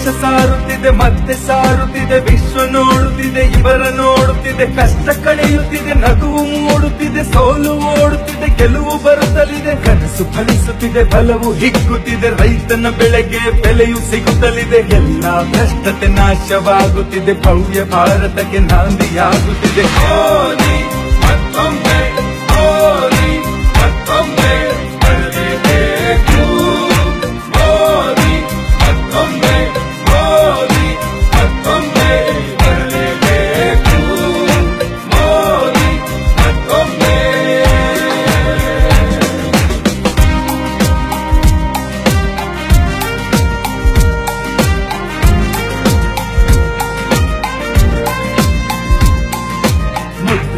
ದೇಶ ಸಾರುತ್ತಿದೆ, ಮತ್ತೆ ಸಾರುತ್ತಿದೆ, ವಿಶ್ವ ನೋಡುತ್ತಿದೆ, ಇವರ ನೋಡುತ್ತಿದೆ, ಕಷ್ಟ ಕಳೆಯುತ್ತಿದೆ, ನಗುವು ಮೂಡುತ್ತಿದೆ, ಸೋಲು ಓಡುತ್ತಿದೆ, ಗೆಲುವು ಬರುತ್ತಲಿದೆ, ಕನಸು ಫಲಿಸುತ್ತಿದೆ, ಬಲವು ಹಿಗ್ಗುತ್ತಿದೆ, ರೈತನ ಬೆಳೆಗೆ ಬೆಲೆಯು ಸಿಗುತ್ತಲಿದೆ, ಎಲ್ಲ ಭ್ರಷ್ಟತೆ ನಾಶವಾಗುತ್ತಿದೆ, ಭವ್ಯ ಭಾರತಕ್ಕೆ ನಾಂದಿಯಾಗುತ್ತಿದೆ. ಮತ್ತೊಮ್ಮೆ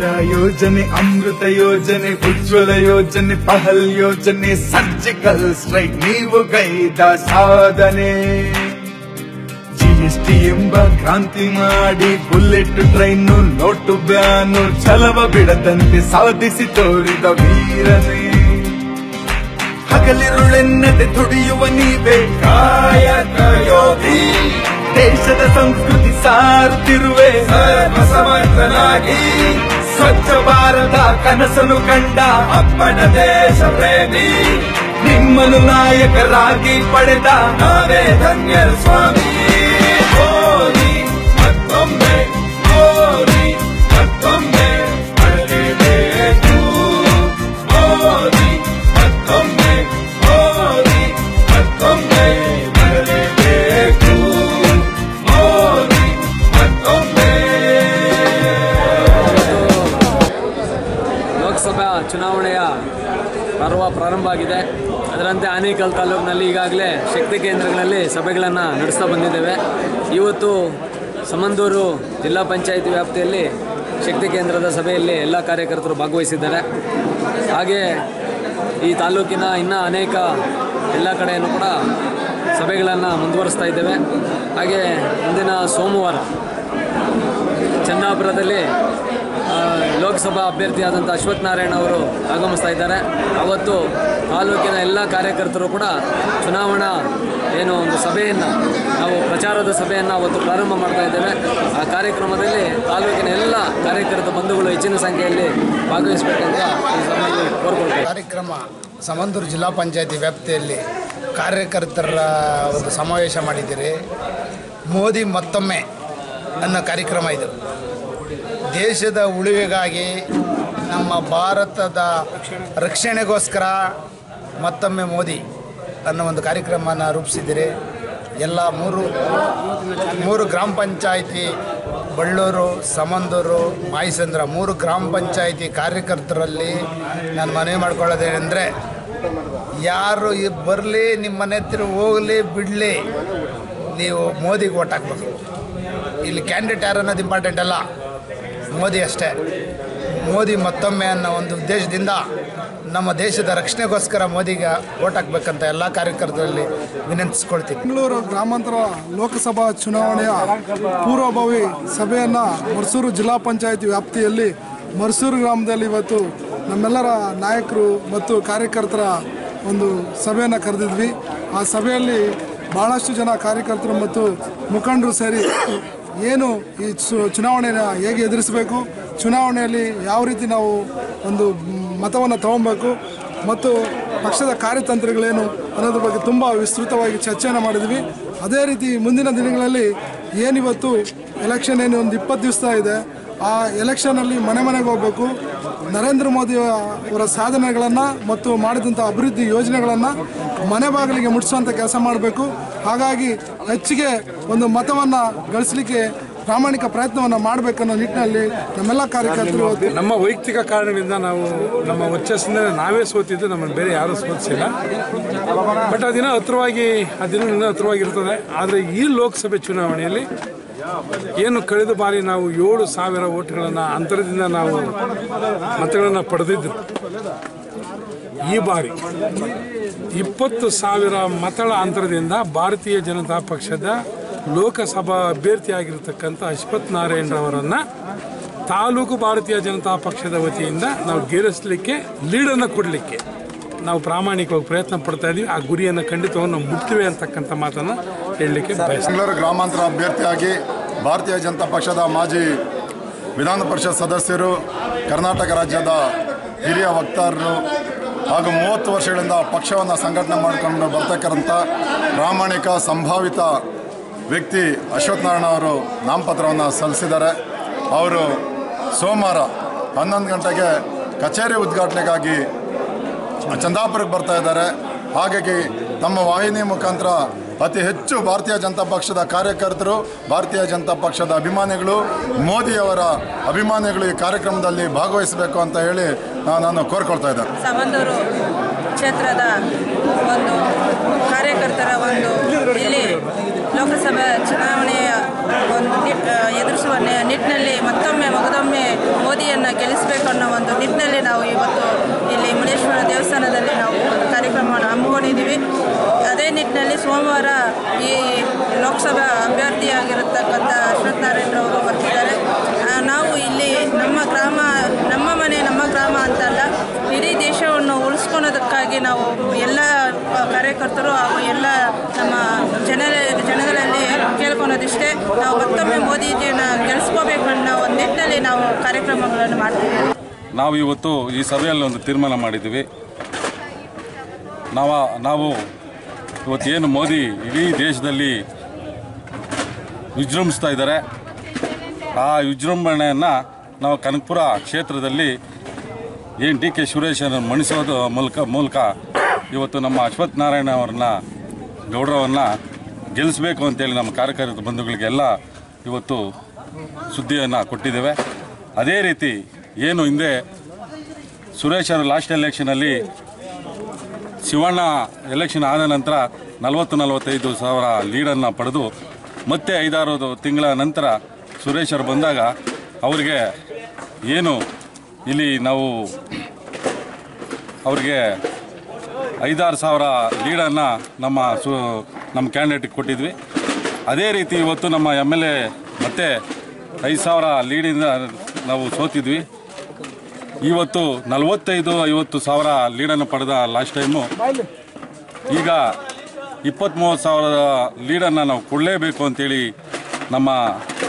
ಯೋಜನೆ, ಅಮೃತ ಯೋಜನೆ, ಉಜ್ವಲ ಯೋಜನೆ, ಪಹಲ್ ಯೋಜನೆ, ಸರ್ಜಿಕಲ್ ಸ್ಟ್ರೈಕ್, ನೀವು ಕೈದ ಸಾಧನೆ. ಜಿಎಸ್ಟಿ ಎಂಬ ಕ್ರಾಂತಿ ಮಾಡಿ, ಬುಲೆಟ್ ಟ್ರೈನ್, ನೋಟು ಬ್ಯಾನು, ಛಲವ ಬಿಡದಂತೆ ಸಾಧಿಸಿ ತೋರಿದ ವೀರನೇ. ಹಗಲಿರುಳೆನ್ನದೆ ತುಡಿಯುವ ನೀವೇ ಕಾಯಕ ದೇಶದ ಸಂಸ್ಕೃತಿ ಸಾರುತ್ತಿರುವೆ ಸರ್ವಸಮರ್ಥನಾಗಿ. ಸ್ವಚ್ಛ ಭಾರತ ಕನಸನು ಕಂಡ ಅಪ್ಪನ ದೇಶ ಪ್ರೇಮಿ. ನಿಮ್ಮನು ನಾಯಕರಾಗಿ ಪಡೆದ ನಾವೇ ಧನ್ಯರು ಸ್ವಾಮಿ. ಈಗಾಗಲೇ ಶಕ್ತಿ ಕೇಂದ್ರಗಳಲ್ಲಿ ಸಭೆಗಳನ್ನು ನಡೆಸ್ತಾ ಬಂದಿದ್ದೇವೆ. ಇವತ್ತು ಸಮಂದೂರು ಜಿಲ್ಲಾ ಪಂಚಾಯಿತಿ ವ್ಯಾಪ್ತಿಯಲ್ಲಿ ಶಕ್ತಿ ಕೇಂದ್ರದ ಸಭೆಯಲ್ಲಿ ಎಲ್ಲ ಕಾರ್ಯಕರ್ತರು ಭಾಗವಹಿಸಿದ್ದಾರೆ. ಹಾಗೆ ಈ ತಾಲೂಕಿನ ಇನ್ನೂ ಅನೇಕ ಎಲ್ಲ ಕಡೆಯೂ ಕೂಡ ಸಭೆಗಳನ್ನು ಮುಂದುವರಿಸ್ತಾ ಇದ್ದೇವೆ. ಹಾಗೆ ಮುಂದಿನ ಸೋಮವಾರ ಚನ್ನಾಪುರದಲ್ಲಿ ಲೋಕಸಭಾ ಅಭ್ಯರ್ಥಿಯಾದಂಥ ಅಶ್ವಥ್ ನಾರಾಯಣ ಅವರು ಆಗಮಿಸ್ತಾ ಇದ್ದಾರೆ. ಅವತ್ತು ತಾಲೂಕಿನ ಎಲ್ಲ ಕಾರ್ಯಕರ್ತರು ಕೂಡ ಚುನಾವಣಾ ಏನು ಒಂದು ಸಭೆಯನ್ನು, ನಾವು ಪ್ರಚಾರದ ಸಭೆಯನ್ನು ಅವತ್ತು ಪ್ರಾರಂಭ ಮಾಡ್ತಾ ಇದ್ದೇವೆ. ಆ ಕಾರ್ಯಕ್ರಮದಲ್ಲಿ ತಾಲೂಕಿನ ಎಲ್ಲ ಕಾರ್ಯಕರ್ತ ಬಂಧುಗಳು ಹೆಚ್ಚಿನ ಸಂಖ್ಯೆಯಲ್ಲಿ ಭಾಗವಹಿಸಬೇಕಂತ ಈ ಸಭೆಯಲ್ಲಿ ಕೋರ್ಕೊಳ್ತೇವೆ. ಕಾರ್ಯಕ್ರಮ ಸಮಂದೂರು ಜಿಲ್ಲಾ ಪಂಚಾಯತಿ ವ್ಯಾಪ್ತಿಯಲ್ಲಿ ಕಾರ್ಯಕರ್ತರ ಒಂದು ಸಮಾವೇಶ ಮಾಡಿದ್ದೀರಿ. ಮೋದಿ ಮತ್ತೊಮ್ಮೆ ಅನ್ನೋ ಕಾರ್ಯಕ್ರಮ ಇದು. ದೇಶದ ಉಳಿವಿಗಾಗಿ ನಮ್ಮ ಭಾರತದ ರಕ್ಷಣೆಗೋಸ್ಕರ ಮತ್ತೊಮ್ಮೆ ಮೋದಿ ಅನ್ನೋ ಒಂದು ಕಾರ್ಯಕ್ರಮನ ರೂಪಿಸಿದ್ದೀರಿ ಎಲ್ಲ ಮೂರು ಮೂರು ಗ್ರಾಮ ಪಂಚಾಯಿತಿ, ಬಳ್ಳೂರು, ಸಮಂದೂರು ಮಾಯಸಂದ್ರ ಮೂರು ಗ್ರಾಮ ಪಂಚಾಯಿತಿ ಕಾರ್ಯಕರ್ತರಲ್ಲಿ ನಾನು ಮನವಿ ಮಾಡ್ಕೊಳ್ಳೋದೇನೆಂದರೆ ಯಾರು ಬರಲಿ, ನಿಮ್ಮ ಮನೆ ಹತ್ತಿರ ಹೋಗಲಿ, ಬಿಡಲಿ, ನೀವು ಮೋದಿಗೆ ಓಟ್ ಹಾಕ್ಬೇಕು. ಇಲ್ಲಿ ಕ್ಯಾಂಡಿಡೇಟ್ ಯಾರು ಅನ್ನೋದು ಇಂಪಾರ್ಟೆಂಟ್ ಅಲ್ಲ. ಮೋದಿ ಅಷ್ಟೇ. ಮೋದಿ ಮತ್ತೊಮ್ಮೆ ಅನ್ನೋ ಒಂದು ಉದ್ದೇಶದಿಂದ ನಮ್ಮ ದೇಶದ ರಕ್ಷಣೆಗೋಸ್ಕರ ಮೋದಿಗೆ ಓಟ್ ಹಾಕ್ಬೇಕಂತ ಎಲ್ಲ ಕಾರ್ಯಕರ್ತರಲ್ಲಿ ವಿನಂತಿಸ್ಕೊಳ್ತೀನಿ. ಬೆಂಗಳೂರು ಗ್ರಾಮಾಂತರ ಲೋಕಸಭಾ ಚುನಾವಣೆಯ ಪೂರ್ವಭಾವಿ ಸಭೆಯನ್ನು ಮರ್ಸೂರು ಜಿಲ್ಲಾ ಪಂಚಾಯಿತಿ ವ್ಯಾಪ್ತಿಯಲ್ಲಿ ಮರ್ಸೂರು ಗ್ರಾಮದಲ್ಲಿ ಇವತ್ತು ನಮ್ಮೆಲ್ಲರ ನಾಯಕರು ಮತ್ತು ಕಾರ್ಯಕರ್ತರ ಒಂದು ಸಭೆಯನ್ನು ಕರೆದಿದ್ವಿ. ಆ ಸಭೆಯಲ್ಲಿ ಭಾಳಷ್ಟು ಜನ ಕಾರ್ಯಕರ್ತರು ಮತ್ತು ಮುಖಂಡರು ಸೇರಿ ಏನು ಈ ಚುನಾವಣೆಯನ್ನು ಹೇಗೆ ಎದುರಿಸಬೇಕು, ಚುನಾವಣೆಯಲ್ಲಿ ಯಾವ ರೀತಿ ನಾವು ಒಂದು ಮತವನ್ನು ತಗೊಬೇಕು ಮತ್ತು ಪಕ್ಷದ ಕಾರ್ಯತಂತ್ರಗಳೇನು ಅನ್ನೋದ್ರ ಬಗ್ಗೆ ತುಂಬ ವಿಸ್ತೃತವಾಗಿ ಚರ್ಚೆಯನ್ನು ಮಾಡಿದ್ವಿ. ಅದೇ ರೀತಿ ಮುಂದಿನ ದಿನಗಳಲ್ಲಿ ಏನಿವತ್ತು ಎಲೆಕ್ಷನ್ ಏನು ಒಂದು ಇಪ್ಪತ್ತು ದಿವಸ ಇದೆ, ಆ ಎಲೆಕ್ಷನಲ್ಲಿ ಮನೆ ಮನೆಗೆ ಹೋಗಬೇಕು. ನರೇಂದ್ರ ಮೋದಿ ಅವರ ಸಾಧನೆಗಳನ್ನು ಮತ್ತು ಮಾಡಿದಂಥ ಅಭಿವೃದ್ಧಿ ಯೋಜನೆಗಳನ್ನು ಮನೆ ಬಾಗಿಲಿಗೆ ಮುಟ್ಟಿಸುವಂಥ ಕೆಲಸ ಮಾಡಬೇಕು. ಹಾಗಾಗಿ ಹೆಚ್ಚಿಗೆ ಒಂದು ಮತವನ್ನು ಗಳಿಸಲಿಕ್ಕೆ ಪ್ರಾಮಾಣಿಕ ಪ್ರಯತ್ನವನ್ನು ಮಾಡಬೇಕನ್ನೋ ನಿಟ್ಟಿನಲ್ಲಿ ನಮ್ಮೆಲ್ಲ ಕಾರ್ಯಕರ್ತರು ನಮ್ಮ ವೈಯಕ್ತಿಕ ಕಾರಣದಿಂದ ನಾವು ನಮ್ಮ ವರ್ಚಸ್ಸಿಂದ ನಾವೇ ಸೋತಿದ್ದು, ನಮ್ಮನ್ನು ಬೇರೆ ಯಾರೂ ಸೋತಿಸಿಲ್ಲ. ಬಟ್ ಆ ದಿನ ಹತ್ರವಾಗಿ, ಆ ದಿನ ಇನ್ನೂ ಹತ್ರವಾಗಿರ್ತದೆ. ಆದರೆ ಈ ಲೋಕಸಭೆ ಚುನಾವಣೆಯಲ್ಲಿ ಏನು ಕಳೆದ ಬಾರಿ ನಾವು ಏಳು ಸಾವಿರ ಓಟ್ಗಳನ್ನು ಅಂತರದಿಂದ ನಾವು ಮತಗಳನ್ನು ಪಡೆದಿದ್ದು ಈ ಬಾರಿ ಇಪ್ಪತ್ತು ಸಾವಿರ ಮತಗಳ ಅಂತರದಿಂದ ಭಾರತೀಯ ಜನತಾ ಪಕ್ಷದ ಲೋಕಸಭಾ ಅಭ್ಯರ್ಥಿಯಾಗಿರ್ತಕ್ಕಂಥ ಅಶ್ವಥ್ ನಾರಾಯಣರವರನ್ನು ತಾಲೂಕು ಭಾರತೀಯ ಜನತಾ ಪಕ್ಷದ ವತಿಯಿಂದ ನಾವು ಗೆಲ್ಲಿಸಲಿಕ್ಕೆ ಲೀಡನ್ನು ಕೊಡಲಿಕ್ಕೆ ನಾವು ಪ್ರಾಮಾಣಿಕವಾಗಿ ಪ್ರಯತ್ನ ಪಡ್ತಾ ಇದ್ದೀವಿ ಆ ಗುರಿಯನ್ನು ಖಂಡಿತವಾಗಿ ನಾವು ಮುಟ್ತೀವಿ ಅಂತಕ್ಕಂಥ ಮಾತನ್ನು ಹೇಳಲಿಕ್ಕೆ ಬೆಂಗಳೂರು ಗ್ರಾಮಾಂತರ ಅಭ್ಯರ್ಥಿಯಾಗಿ ಭಾರತೀಯ ಜನತಾ ಪಕ್ಷದ ಮಾಜಿ ವಿಧಾನ ಪರಿಷತ್ ಸದಸ್ಯರು ಕರ್ನಾಟಕ ರಾಜ್ಯದ ಹಿರಿಯ ವಕ್ತಾರರು ಹಾಗೂ ಮೂವತ್ತು ವರ್ಷಗಳಿಂದ ಪಕ್ಷವನ್ನು ಸಂಘಟನೆ ಮಾಡಿಕೊಂಡು ಬರ್ತಕ್ಕಂಥ ಪ್ರಾಮಾಣಿಕ ಸಂಭಾವಿತ ವ್ಯಕ್ತಿ ಅಶ್ವಥ್ ನಾರಾಯಣ ಅವರು ನಾಮಪತ್ರವನ್ನು ಸಲ್ಲಿಸಿದ್ದಾರೆ. ಅವರು ಸೋಮವಾರ ಹನ್ನೊಂದು ಗಂಟೆಗೆ ಕಚೇರಿ ಉದ್ಘಾಟನೆಗಾಗಿ ಚಂದಾಪುರಕ್ಕೆ ಬರ್ತಾ ಇದ್ದಾರೆ. ಹಾಗಾಗಿ ನಮ್ಮ ವಾಹಿನಿ ಮುಖಾಂತರ ಅತಿ ಹೆಚ್ಚು ಭಾರತೀಯ ಜನತಾ ಪಕ್ಷದ ಕಾರ್ಯಕರ್ತರು, ಭಾರತೀಯ ಜನತಾ ಪಕ್ಷದ ಅಭಿಮಾನಿಗಳು ಮೋದಿಯವರ ಅಭಿಮಾನಿಗಳು ಈ ಕಾರ್ಯಕ್ರಮದಲ್ಲಿ ಭಾಗವಹಿಸಬೇಕು ಅಂತ ಹೇಳಿ ನಾನು ಕೋರ್ಕೊಳ್ತಾ ಸಾವಂತೂರು ಕ್ಷೇತ್ರದ ಒಂದು ಕಾರ್ಯಕರ್ತರ ಒಂದು ಲೋಕಸಭಾ ಚುನಾವಣೆಯ ಒಂದು ಎದುರಿಸುವ ನಿಟ್ಟಿನಲ್ಲಿ ಮತ್ತೊಮ್ಮೆ, ಮಗದೊಮ್ಮೆ ಮೋದಿಯನ್ನು ಗೆಲ್ಲಿಸಬೇಕು ಅನ್ನೋ ಒಂದು ನಿಟ್ಟಿನಲ್ಲಿ ನಾವು ಇವತ್ತು ಇಲ್ಲಿ ಮುನೇಶ್ವರ ದೇವಸ್ಥಾನದಲ್ಲಿ ನಾವು ಒಂದು ಕಾರ್ಯಕ್ರಮವನ್ನು ಹಮ್ಮಿಕೊಂಡಿದ್ದೀವಿ. ಅದೇ ನಿಟ್ಟಿನಲ್ಲಿ ಸೋಮವಾರ ಈ ಲೋಕಸಭಾ ಅಭ್ಯರ್ಥಿಯಾಗಿರತಕ್ಕಂಥ ಅಶ್ವಥ್ ನಾರಾಯಣರವರು ಬರ್ತಿದ್ದಾರೆ. ನಾವು ಇಲ್ಲಿ ನಮ್ಮ ಗ್ರಾಮ, ನಮ್ಮ ಮನೆ, ನಮ್ಮ ಗ್ರಾಮ ಅಂತಲ್ಲ, ಇಡೀ ದೇಶವನ್ನು ಉಳಿಸ್ಕೊಳೋದಕ್ಕಾಗಿ ನಾವು ಎಲ್ಲ ಕಾರ್ಯಕರ್ತರು ಹಾಗೂ ಎಲ್ಲ ನಮ್ಮ ಜನ ಜನಗಳಲ್ಲಿ ಕೇಳ್ಕೊಳೋದಿಷ್ಟೇ ನಾವು ಮತ್ತೊಮ್ಮೆ ಮೋದಿಜಿಯನ್ನು ಗೆಲ್ಲಿಸ್ಕೋಬೇಕು ಅನ್ನೋ ಒಂದು ನಿಟ್ಟಿನಲ್ಲಿ ನಾವು ಕಾರ್ಯಕ್ರಮಗಳನ್ನು ಮಾಡ್ತೀವಿ. ನಾವು ಇವತ್ತು ಈ ಸಭೆಯಲ್ಲಿ ಒಂದು ತೀರ್ಮಾನ ಮಾಡಿದ್ದೀವಿ. ನಾವು ನಾವು ಇವತ್ತೇನು ಮೋದಿ ಇಡೀ ದೇಶದಲ್ಲಿ ವಿಜೃಂಭಿಸ್ತಾ ಇದ್ದಾರೆ. ಆ ವಿಜೃಂಭಣೆಯನ್ನು ನಾವು ಕನಕಪುರ ಕ್ಷೇತ್ರದಲ್ಲಿ ಏನು ಡಿ ಕೆ ಸುರೇಶನ ಮಣಿಸೋದು ಮೂಲಕ ಮೂಲಕ ಇವತ್ತು ನಮ್ಮ ಅಶ್ವಥ್ ನಾರಾಯಣ ಅವ್ರನ್ನ ಗೌರವವನ್ನು ಗೆಲ್ಲಿಸಬೇಕು ಅಂತೇಳಿ ನಮ್ಮ ಕಾರ್ಯಕರ್ತ ಬಂಧುಗಳಿಗೆಲ್ಲ ಇವತ್ತು ಸುದ್ದಿಯನ್ನು ಕೊಟ್ಟಿದ್ದೇವೆ. ಅದೇ ರೀತಿ ಏನು ಹಿಂದೆ ಸುರೇಶ್ ಅವರು ಲಾಸ್ಟ್ ಎಲೆಕ್ಷನಲ್ಲಿ ಶಿವಣ್ಣ ಎಲೆಕ್ಷನ್ ಆದ ನಂತರ ನಲವತ್ತು ನಲವತ್ತೈದು ಸಾವಿರ ಲೀಡನ್ನು ಪಡೆದು ಮತ್ತೆ ಐದಾರು ತಿಂಗಳ ನಂತರ ಸುರೇಶ್ ಅವರು ಬಂದಾಗ ಅವರಿಗೆ ಏನು ಇಲ್ಲಿ ನಾವು ಅವ್ರಿಗೆ ಐದಾರು ಸಾವಿರ ಲೀಡನ್ನು ನಮ್ಮ ಸು, ನಮ್ಮ ಕ್ಯಾಂಡಿಡೇಟ್ಗೆ ಕೊಟ್ಟಿದ್ವಿ. ಅದೇ ರೀತಿ ಇವತ್ತು ನಮ್ಮ ಎಂ ಎಲ್ ಎ ಮತ್ತೆ ಐದು ಸಾವಿರ ಲೀಡಿಂದ ನಾವು ಸೋತಿದ್ವಿ. ಇವತ್ತು ನಲವತ್ತೈದು, ಐವತ್ತು ಸಾವಿರ ಲೀಡನ್ನು ಪಡೆದ ಲಾಸ್ಟ್ ಟೈಮು ಈಗ ಇಪ್ಪತ್ತ್ಮೂವತ್ತು ಸಾವಿರ ಲೀಡನ್ನು ನಾವು ಕೊಡಲೇಬೇಕು ಅಂತೇಳಿ ನಮ್ಮ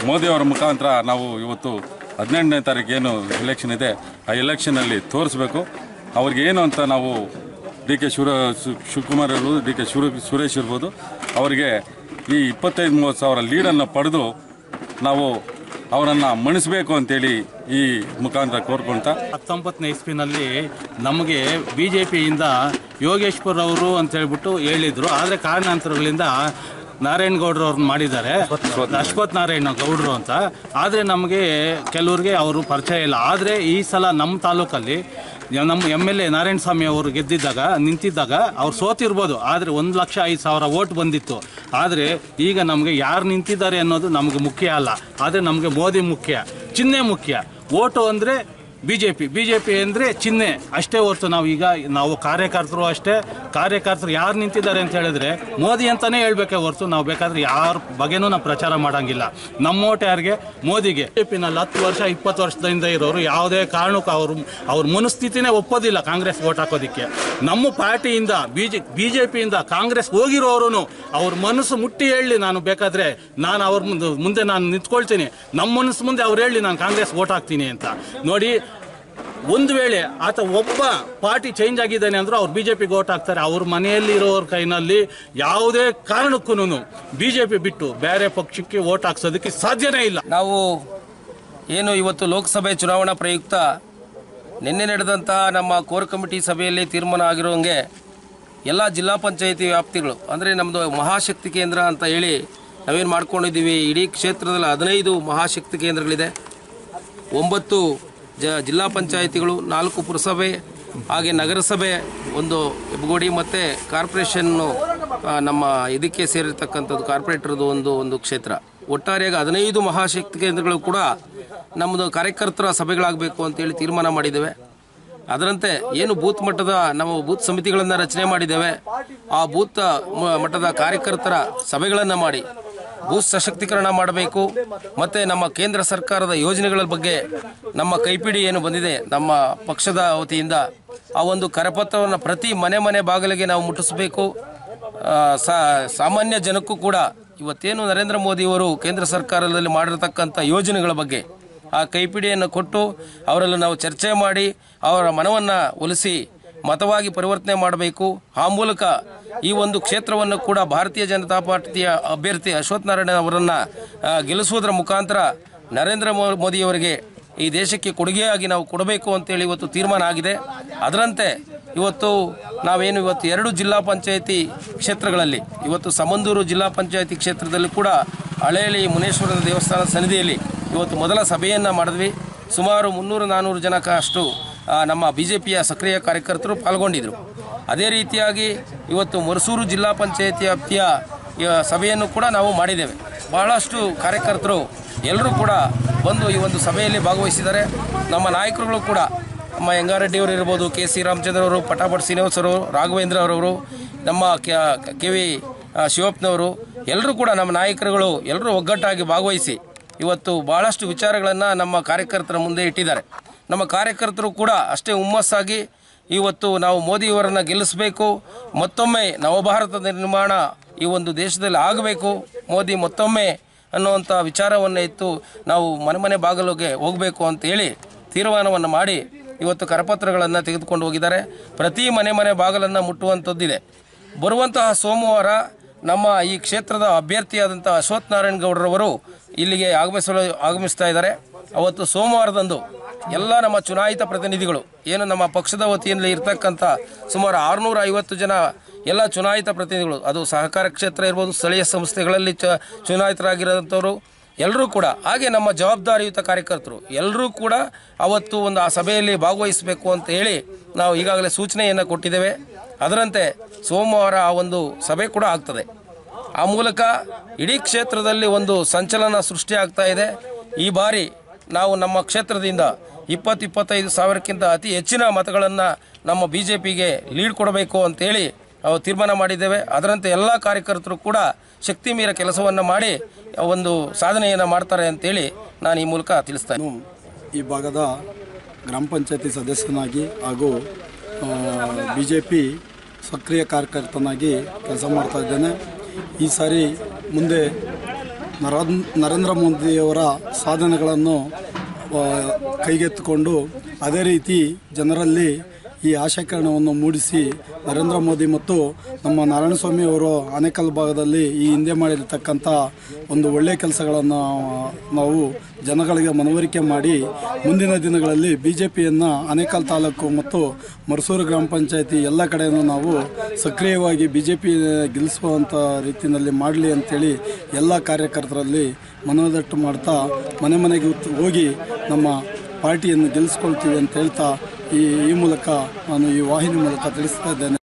ಮೋದಿಯವರ ಮುಖಾಂತರ ನಾವು ಇವತ್ತು ಹದಿನೆಂಟನೇ ತಾರೀಕು ಏನು ಎಲೆಕ್ಷನ್ ಇದೆ. ಆ ಎಲೆಕ್ಷನಲ್ಲಿ ತೋರಿಸ್ಬೇಕು. ಅವ್ರಿಗೇನು ಅಂತ ನಾವು ಡಿ ಕೆ ಶಿವ ಶಿವಕುಮಾರ್ ಇರ್ಬೋದು ಡಿ ಕೆ ಶಿವ ಸುರೇಶ್ ಇರ್ಬೋದು ಅವರಿಗೆ ಈ ಇಪ್ಪತ್ತೈದು ಮೂವತ್ತು ಸಾವಿರ ಲೀಡನ್ನು ಪಡೆದು ನಾವು ಅವರನ್ನು ಮಣಿಸಬೇಕು ಅಂತೇಳಿ ಈ ಮುಖಾಂತರ ಕೋರ್ಕೊಳ್ತಾ. ಹತ್ತೊಂಬತ್ತನೇ ಇಸ್ವಿನಲ್ಲಿ ನಮಗೆ ಬಿ ಜೆ ಪಿಯಿಂದ ಯೋಗೇಶ್ವರ್ ಅವರು ಅಂತ ಹೇಳ್ಬಿಟ್ಟು ಹೇಳಿದರು. ಆದರೆ ಕಾರಣಾಂತರಗಳಿಂದ ನಾರಾಯಣ ಗೌಡ್ರು ಅವ್ರನ್ನ ಮಾಡಿದ್ದಾರೆ. ಅಶ್ವಥ್ ನಾರಾಯಣ ಗೌಡ್ರು ಅಂತ. ಆದರೆ ನಮಗೆ ಕೆಲವ್ರಿಗೆ ಅವರು ಪರಿಚಯ ಇಲ್ಲ. ಆದರೆ ಈ ಸಲ ನಮ್ಮ ತಾಲೂಕಲ್ಲಿ ನಮ್ಮ M L A Narayana Swamy ಅವರು ಗೆದ್ದಿದ್ದಾಗ, ನಿಂತಿದ್ದಾಗ ಅವ್ರು ಸೋತಿರ್ಬೋದು. ಆದರೆ ಒಂದು ಲಕ್ಷ ಐದು ಸಾವಿರ ಓಟ್ ಬಂದಿತ್ತು. ಆದರೆ ಈಗ ನಮಗೆ ಯಾರು ನಿಂತಿದ್ದಾರೆ ಅನ್ನೋದು ನಮಗೆ ಮುಖ್ಯ ಅಲ್ಲ. ಆದರೆ ನಮಗೆ ಮೋದಿ ಮುಖ್ಯ ಚಿಹ್ನೆ ಮುಖ್ಯ. ಓಟು ಅಂದರೆ ಬಿ ಜೆ ಪಿ ಬಿ ಅಂದರೆ ಚಿಹ್ನೆ ಅಷ್ಟೇ ಹೊರತು ನಾವು ಈಗ ನಾವು ಕಾರ್ಯಕರ್ತರು ಅಷ್ಟೇ. ಕಾರ್ಯಕರ್ತರು ಯಾರು ನಿಂತಿದ್ದಾರೆ ಅಂತ ಹೇಳಿದ್ರೆ ಮೋದಿ ಅಂತಲೇ ಹೇಳಬೇಕೆ ಹೊರತು ನಾವು ಬೇಕಾದ್ರೆ ಯಾರ ಬಗ್ಗೆನೂ ನಾವು ಪ್ರಚಾರ ಮಾಡೋಂಗಿಲ್ಲ. ನಮ್ಮ ಓಟ್ ಯಾರಿಗೆ? ಮೋದಿಗೆ. ಬಿ ಜೆ ಪಿನಲ್ಲಿ ಹತ್ತು ವರ್ಷ, ಇಪ್ಪತ್ತು ವರ್ಷದಿಂದ ಇರೋರು ಯಾವುದೇ ಕಾರಣಕ್ಕೂ ಅವರು, ಅವ್ರ ಮನಸ್ಥಿತಿನೇ ಒಪ್ಪೋದಿಲ್ಲ ಕಾಂಗ್ರೆಸ್ ಓಟ್ ಹಾಕೋದಕ್ಕೆ. ನಮ್ಮ ಪಾರ್ಟಿಯಿಂದ ಬಿ ಜೆ ಬಿ ಜೆ ಪಿಯಿಂದ ಕಾಂಗ್ರೆಸ್ ಹೋಗಿರೋರು ಅವ್ರ ಮನಸ್ಸು ಮುಟ್ಟಿ ಹೇಳಿ ನಾನು ಬೇಕಾದ್ರೆ ನಾನು ಅವ್ರ ಮುಂದೆ ಮುಂದೆ ನಾನು ನಿಂತ್ಕೊಳ್ತೀನಿ. ನಮ್ಮ ಮನಸ್ಸು ಮುಂದೆ ಅವ್ರು ಹೇಳಿ ನಾನು ಕಾಂಗ್ರೆಸ್ ಓಟ್ ಹಾಕ್ತೀನಿ ಅಂತ. ನೋಡಿ ಒಂದು ವೇಳೆ ಆತ ಒಬ್ಬ ಪಾರ್ಟಿ ಚೇಂಜ್ ಆಗಿದ್ದಾನೆ ಅಂದ್ರೆ ಅವ್ರು ಬಿಜೆಪಿಗೆ ಓಟ್ ಹಾಕ್ತಾರೆ. ಅವ್ರ ಮನೆಯಲ್ಲಿರೋರ ಕೈನಲ್ಲಿ ಯಾವುದೇ ಕಾರಣಕ್ಕೂ ಬಿಜೆಪಿ ಬಿಟ್ಟು ಬೇರೆ ಪಕ್ಷಕ್ಕೆ ಓಟ್ ಹಾಕ್ಸೋದಕ್ಕೆ ಸಾಧ್ಯನೇ ಇಲ್ಲ. ನಾವು ಏನು ಇವತ್ತು ಲೋಕಸಭೆ ಚುನಾವಣಾ ಪ್ರಯುಕ್ತ ನಿನ್ನೆ ನಡೆದಂತಹ ನಮ್ಮ ಕೋರ್ ಕಮಿಟಿ ಸಭೆಯಲ್ಲಿ ತೀರ್ಮಾನ ಆಗಿರೋಂಗೆ ಎಲ್ಲ ಜಿಲ್ಲಾ ಪಂಚಾಯಿತಿ ವ್ಯಾಪ್ತಿಗಳು, ಅಂದರೆ ನಮ್ಮದು ಮಹಾಶಕ್ತಿ ಕೇಂದ್ರ ಅಂತ ಹೇಳಿ ನಾವೇನು ಮಾಡ್ಕೊಂಡಿದ್ದೀವಿ, ಇಡೀ ಕ್ಷೇತ್ರದಲ್ಲಿ ಹದಿನೈದು ಮಹಾಶಕ್ತಿ ಕೇಂದ್ರಗಳಿದೆ. ಒಂಬತ್ತು ಜ ಜಿಲ್ಲಾ ಪಂಚಾಯಿತಿಗಳು ನಾಲ್ಕು ಪುರಸಭೆ, ಹಾಗೆ ನಗರಸಭೆ, ಒಂದು ಹೆಬ್ಬಗೋಡಿ ಮತ್ತು ಕಾರ್ಪೊರೇಷನ್ನು ನಮ್ಮ ಇದಕ್ಕೆ ಸೇರಿರ್ತಕ್ಕಂಥದ್ದು ಕಾರ್ಪೊರೇಟರ್ದು ಒಂದು ಒಂದು ಕ್ಷೇತ್ರ. ಒಟ್ಟಾರೆಯಾಗಿ ಹದಿನೈದು ಮಹಾಶಕ್ತಿ ಕೇಂದ್ರಗಳು ಕೂಡ ನಮ್ಮದು ಕಾರ್ಯಕರ್ತರ ಸಭೆಗಳಾಗಬೇಕು ಅಂತೇಳಿ ತೀರ್ಮಾನ ಮಾಡಿದ್ದೇವೆ. ಅದರಂತೆ ಏನು ಬೂತ್ ಮಟ್ಟದ ನಾವು ಬೂತ್ ಸಮಿತಿಗಳನ್ನು ರಚನೆ ಮಾಡಿದ್ದೇವೆ. ಆ ಬೂತ್ ಮಟ್ಟದ ಕಾರ್ಯಕರ್ತರ ಸಭೆಗಳನ್ನು ಮಾಡಿ ಬೂತ್ ಸಶಕ್ತೀಕರಣ ಮಾಡಬೇಕು. ಮತ್ತು ನಮ್ಮ ಕೇಂದ್ರ ಸರ್ಕಾರದ ಯೋಜನೆಗಳ ಬಗ್ಗೆ ನಮ್ಮ ಕೈಪಿಡಿ ಏನು ಬಂದಿದೆ, ನಮ್ಮ ಪಕ್ಷದ ವತಿಯಿಂದ ಆ ಒಂದು ಕರಪತ್ರವನ್ನು ಪ್ರತಿ ಮನೆ ಮನೆ ಬಾಗಿಲಿಗೆ ನಾವು ಮುಟ್ಟಿಸಬೇಕು. ಸಾಮಾನ್ಯ ಜನಕ್ಕೂ ಕೂಡ ಇವತ್ತೇನು ನರೇಂದ್ರ ಮೋದಿಯವರು ಕೇಂದ್ರ ಸರ್ಕಾರದಲ್ಲಿ ಮಾಡಿರತಕ್ಕಂಥ ಯೋಜನೆಗಳ ಬಗ್ಗೆ ಆ ಕೈಪಿಡಿಯನ್ನು ಕೊಟ್ಟು ಅವರಲ್ಲಿ ನಾವು ಚರ್ಚೆ ಮಾಡಿ ಅವರ ಮನವನ್ನು ಒಲಿಸಿ ಮತವಾಗಿ ಪರಿವರ್ತನೆ ಮಾಡಬೇಕು. ಆ ಮೂಲಕ ಈ ಒಂದು ಕ್ಷೇತ್ರವನ್ನು ಕೂಡ ಭಾರತೀಯ ಜನತಾ ಪಾರ್ಟಿಯ ಅಭ್ಯರ್ಥಿ ಅಶ್ವಥ್ ನಾರಾಯಣ ಅವರನ್ನು ಗೆಲ್ಲಿಸುವುದರ ಮುಖಾಂತರ ನರೇಂದ್ರ ಮೋದಿಯವರಿಗೆ ಈ ದೇಶಕ್ಕೆ ಕೊಡುಗೆಯಾಗಿ ನಾವು ಕೊಡಬೇಕು ಅಂತೇಳಿ ಇವತ್ತು ತೀರ್ಮಾನ ಆಗಿದೆ. ಅದರಂತೆ ಇವತ್ತು ನಾವೇನು ಇವತ್ತು ಎರಡು ಜಿಲ್ಲಾ ಪಂಚಾಯಿತಿ ಕ್ಷೇತ್ರಗಳಲ್ಲಿ, ಇವತ್ತು ಸಮಂದೂರು ಜಿಲ್ಲಾ ಪಂಚಾಯಿತಿ ಕ್ಷೇತ್ರದಲ್ಲಿ ಕೂಡ ಹಳೇಳಿ ಮುನೇಶ್ವರದ ದೇವಸ್ಥಾನದ ಸನ್ನಿಧಿಯಲ್ಲಿ ಇವತ್ತು ಮೊದಲ ಸಭೆಯನ್ನು ಮಾಡಿದ್ವಿ. ಸುಮಾರು ಮುನ್ನೂರು ನಾನ್ನೂರು ಜನಕ್ಕಷ್ಟು ನಮ್ಮ ಬಿ ಜೆ ಪಿಯ ಸಕ್ರಿಯ ಕಾರ್ಯಕರ್ತರು ಪಾಲ್ಗೊಂಡಿದ್ದರು ಅದೇ ರೀತಿಯಾಗಿ ಇವತ್ತು ಮರಸೂರು ಜಿಲ್ಲಾ ಪಂಚಾಯತಿ ವ್ಯಾಪ್ತಿಯ ಸಭೆಯನ್ನು ಕೂಡ ನಾವು ಮಾಡಿದ್ದೇವೆ. ಬಹಳಷ್ಟು ಕಾರ್ಯಕರ್ತರು ಎಲ್ಲರೂ ಕೂಡ ಬಂದು ಈ ಒಂದು ಸಭೆಯಲ್ಲಿ ಭಾಗವಹಿಸಿದ್ದಾರೆ. ನಮ್ಮ ನಾಯಕರುಗಳು ಕೂಡ, ನಮ್ಮ ಯಂಗಾರೆಡ್ಡಿಯವರು ಇರ್ಬೋದು, ಕೆ ಸಿ ರಾಮಚಂದ್ರ ಅವರು, ಪಟಾಪಟ್ ಶ್ರೀನಿವಾಸ್ ಅವರು, ರಾಘವೇಂದ್ರ ಅವರವರು ನಮ್ಮ ಕೆ ವಿ ಶಿವಪ್ಪನವರು, ಎಲ್ಲರೂ ಕೂಡ ನಮ್ಮ ನಾಯಕರುಗಳು ಎಲ್ಲರೂ ಒಗ್ಗಟ್ಟಾಗಿ ಭಾಗವಹಿಸಿ ಇವತ್ತು ಭಾಳಷ್ಟು ವಿಚಾರಗಳನ್ನು ನಮ್ಮ ಕಾರ್ಯಕರ್ತರ ಮುಂದೆ ಇಟ್ಟಿದ್ದಾರೆ. ನಮ್ಮ ಕಾರ್ಯಕರ್ತರು ಕೂಡ ಅಷ್ಟೇ ಹುಮ್ಮಸ್ಸಾಗಿ ಇವತ್ತು ನಾವು ಮೋದಿಯವರನ್ನು ಗೆಲ್ಲಿಸಬೇಕು. ಮತ್ತೊಮ್ಮೆ ನವಭಾರತ ನಿರ್ಮಾಣ ಈ ಒಂದು ದೇಶದಲ್ಲಿ ಆಗಬೇಕು. ಮೋದಿ ಮತ್ತೊಮ್ಮೆ ಅನ್ನುವಂಥ ವಿಚಾರವನ್ನು ಇತ್ತು ನಾವು ಮನೆ ಮನೆ ಬಾಗಿಲಿಗೆ ಹೋಗಬೇಕು ಅಂತ ಹೇಳಿ ತೀರ್ಮಾನವನ್ನು ಮಾಡಿ ಇವತ್ತು ಕರಪತ್ರಗಳನ್ನು ತೆಗೆದುಕೊಂಡು ಹೋಗಿದ್ದಾರೆ. ಪ್ರತಿ ಮನೆ ಮನೆ ಬಾಗಿಲನ್ನು ಮುಟ್ಟುವಂಥದ್ದಿದೆ ಬರುವಂತಹ ಸೋಮವಾರ ನಮ್ಮ ಈ ಕ್ಷೇತ್ರದ ಅಭ್ಯರ್ಥಿಯಾದಂಥ ಅಶ್ವತ್ಥನಾರಾಯಣ ಗೌಡರವರು ಇಲ್ಲಿಗೆ ಆಗಮಿಸಲು ಆಗಮಿಸ್ತಾ ಇದ್ದಾರೆ. ಅವತ್ತು ಸೋಮವಾರದಂದು ಎಲ್ಲ ನಮ್ಮ ಚುನಾಯಿತ ಪ್ರತಿನಿಧಿಗಳು, ಏನು ನಮ್ಮ ಪಕ್ಷದ ವತಿಯಲ್ಲಿ ಇರ್ತಕ್ಕಂಥ ಸುಮಾರು ಆರುನೂರ ಐವತ್ತು ಜನ ಎಲ್ಲ ಚುನಾಯಿತ ಪ್ರತಿನಿಧಿಗಳು, ಅದು ಸಹಕಾರ ಕ್ಷೇತ್ರ ಇರ್ಬೋದು, ಸ್ಥಳೀಯ ಸಂಸ್ಥೆಗಳಲ್ಲಿ ಚ ಚುನಾಯಿತರಾಗಿರೋಂಥವ್ರು ಎಲ್ಲರೂ ಕೂಡ, ಹಾಗೆ ನಮ್ಮ ಜವಾಬ್ದಾರಿಯುತ ಕಾರ್ಯಕರ್ತರು ಎಲ್ಲರೂ ಕೂಡ ಅವತ್ತು ಒಂದು ಆ ಸಭೆಯಲ್ಲಿ ಭಾಗವಹಿಸಬೇಕು ಅಂತ ಹೇಳಿ ನಾವು ಈಗಾಗಲೇ ಸೂಚನೆಯನ್ನು ಕೊಟ್ಟಿದ್ದೇವೆ. ಅದರಂತೆ ಸೋಮವಾರ ಆ ಒಂದು ಸಭೆ ಕೂಡ ಆಗ್ತದೆ. ಆ ಮೂಲಕ ಇಡೀ ಕ್ಷೇತ್ರದಲ್ಲಿ ಒಂದು ಸಂಚಲನ ಸೃಷ್ಟಿ ಆಗ್ತಾ ಇದೆ. ಈ ಬಾರಿ ನಾವು ನಮ್ಮ ಕ್ಷೇತ್ರದಿಂದ ಇಪ್ಪತ್ತು ಇಪ್ಪತ್ತೈದು ಸಾವಿರಕ್ಕಿಂತ ಅತಿ ಹೆಚ್ಚಿನ ಮತಗಳನ್ನು ನಮ್ಮ ಬಿ ಜೆ ಪಿಗೆ ಲೀಡ್ ಕೊಡಬೇಕು ಅಂತೇಳಿ ನಾವು ತೀರ್ಮಾನ ಮಾಡಿದ್ದೇವೆ. ಅದರಂತೆ ಎಲ್ಲ ಕಾರ್ಯಕರ್ತರು ಕೂಡ ಶಕ್ತಿ ಮೀರ ಕೆಲಸವನ್ನು ಮಾಡಿ ಒಂದು ಸಾಧನೆಯನ್ನು ಮಾಡ್ತಾರೆ ಅಂತೇಳಿ ನಾನು ಈ ಮೂಲಕ ತಿಳಿಸ್ತಾ ಈ ಭಾಗದ ಗ್ರಾಮ ಪಂಚಾಯತಿ ಸದಸ್ಯನಾಗಿ ಹಾಗೂ ಬಿ ಜೆ ಪಿ ಸಕ್ರಿಯ ಕಾರ್ಯಕರ್ತನಾಗಿ ಕೆಲಸ ಮಾಡ್ತಾ ಇದ್ದೇನೆ. ಈ ಸಾರಿ ಮುಂದೆ ನರೇಂದ್ರ ನರೇಂದ್ರ ಮೋದಿಯವರ ಸಾಧನೆಗಳನ್ನು ಕೈಗೆತ್ತಿಕೊಂಡು ಅದೇ ರೀತಿ ಜನರಲ್ಲಿ ಈ ಆಶಯಕರಣವನ್ನು ಮೂಡಿಸಿ ನರೇಂದ್ರ ಮೋದಿ ಮತ್ತು ನಮ್ಮ ನಾರಾಯಣಸ್ವಾಮಿ ಅವರು ಆನೇಕಲ್ ಭಾಗದಲ್ಲಿ ಈ ಹಿಂದೆ ಮಾಡಿರ್ತಕ್ಕಂಥ ಒಂದು ಒಳ್ಳೆಯ ಕೆಲಸಗಳನ್ನು ನಾವು ಜನಗಳಿಗೆ ಮನವರಿಕೆ ಮಾಡಿ ಮುಂದಿನ ದಿನಗಳಲ್ಲಿ ಬಿ ಜೆ ಪಿಯನ್ನು ಆನೇಕಲ್ ತಾಲೂಕು ಮತ್ತು ಮರಸೂರು ಗ್ರಾಮ ಪಂಚಾಯತಿ ಎಲ್ಲ ಕಡೆಯೂ ನಾವು ಸಕ್ರಿಯವಾಗಿ ಬಿ ಜೆ ಪಿ ಗೆಲ್ಲಿಸುವಂಥ ರೀತಿಯಲ್ಲಿ ಮಾಡಲಿ ಅಂಥೇಳಿ ಎಲ್ಲ ಕಾರ್ಯಕರ್ತರಲ್ಲಿ ಮನದಟ್ಟು ಮಾಡ್ತಾ ಮನೆ ಮನೆಗೆ ಹೋಗಿ ನಮ್ಮ ಪಾರ್ಟಿಯನ್ನು ಗೆಲ್ಲಿಸ್ಕೊಳ್ತೀವಿ ಅಂತ ಹೇಳ್ತಾ ಈ ಈ ಮೂಲಕ ನಾನು ಈ ವಾಹಿನಿ ಮೂಲಕ ತಿಳಿಸ್ತಾ ಇದ್ದೇನೆ.